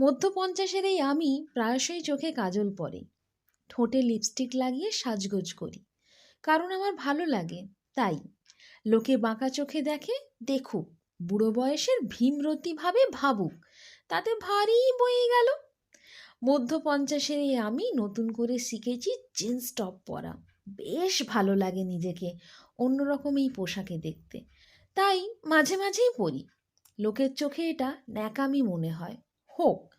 মধ্য পঞ্চাশের এই আমি প্রায়শই চোখে কাজল পরে। ঠোঁটে লিপস্টিক লাগিয়ে সাজগোজ করি। কারণ আমার ভালো লাগে, তাই। লোকে বাঁকা চোখে দেখে, দেখুক। বুড়ো বয়সের ভীমরতিভাবে ভাবুক। তাতে ভারী বয়ে গেল। মধ্য পঞ্চাশের এই আমি নতুন করে শিখেছি জিন্স টপ পরা। বেশ ভালো লাগে নিজেকে অন্যরকম এই পোশাকে দেখতে। তাই মাঝে মাঝেই পরি। লোকের চোখে এটা ন্যাকামি মনে হয়। হোক,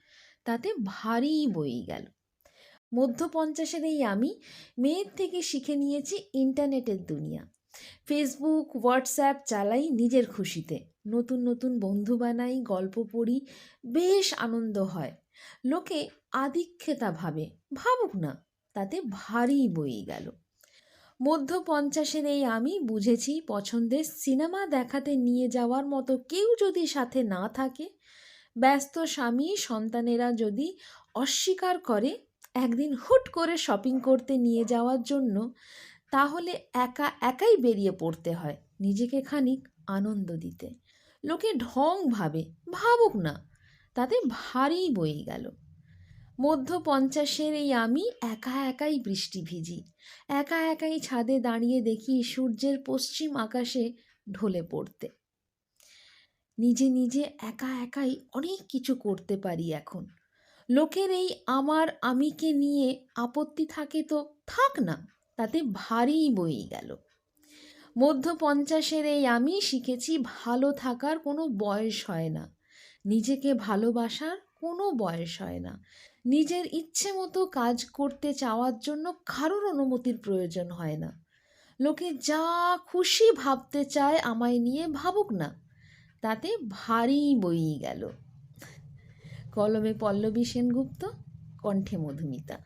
তাতে ভারী বই গেল। মধ্য পঞ্চাশের এই আমি মেয়ের থেকে শিখে নিয়েছি ইন্টারনেটের দুনিয়া। ফেসবুক, হোয়াটসঅ্যাপ চালাই নিজের খুশিতে। নতুন নতুন বন্ধু বানাই, গল্প পড়ি, বেশ আনন্দ হয়। লোকে আদিক্ষেতা ভাবে, ভাবুক না, তাতে ভারী বই গেল। মধ্য পঞ্চাশের এই আমি বুঝেছি পছন্দের সিনেমা দেখাতে নিয়ে যাওয়ার মতো কেউ যদি সাথে না থাকে ব্যস্ত স্বামী সন্তানেরা যদি অস্বীকার করে, একদিন হুট করে শপিং করতে নিয়ে যাওয়ার জন্য, তাহলে একা একাই বেরিয়ে পড়তে হয় নিজেকে খানিক আনন্দ দিতে। লোকে ঢং ভাবে, ভাবুক না, তাতে ভারী বই গেল। মধ্য পঞ্চাশের এই আমি একা একাই বৃষ্টি ভিজি, একা একাই ছাদে দাঁড়িয়ে দেখি সূর্যের পশ্চিম আকাশে ঢলে পড়তে। নিজে নিজে একা, একাই অনেক কিছু করতে পারি এখন। লোকের এই আমার, আমিকে নিয়ে আপত্তি থাকে তো থাক না, তাতে ভারী বই গেল। মধ্য পঞ্চাশের এই আমি শিখেছি ভালো থাকার কোনো বয়স হয় না। নিজেকে ভালোবাসার কোনো বয়স হয় না। নিজের ইচ্ছে মতো কাজ করতে চাওয়ার জন্য কারোর অনুমতির প্রয়োজন হয় না। লোকে যা খুশি ভাবতে চায় আমায় নিয়ে ভাবুক না। তাতে ভারী বই গেল। কলমে পল্লবী সেনগুপ্ত কণ্ঠে মধুমিতা।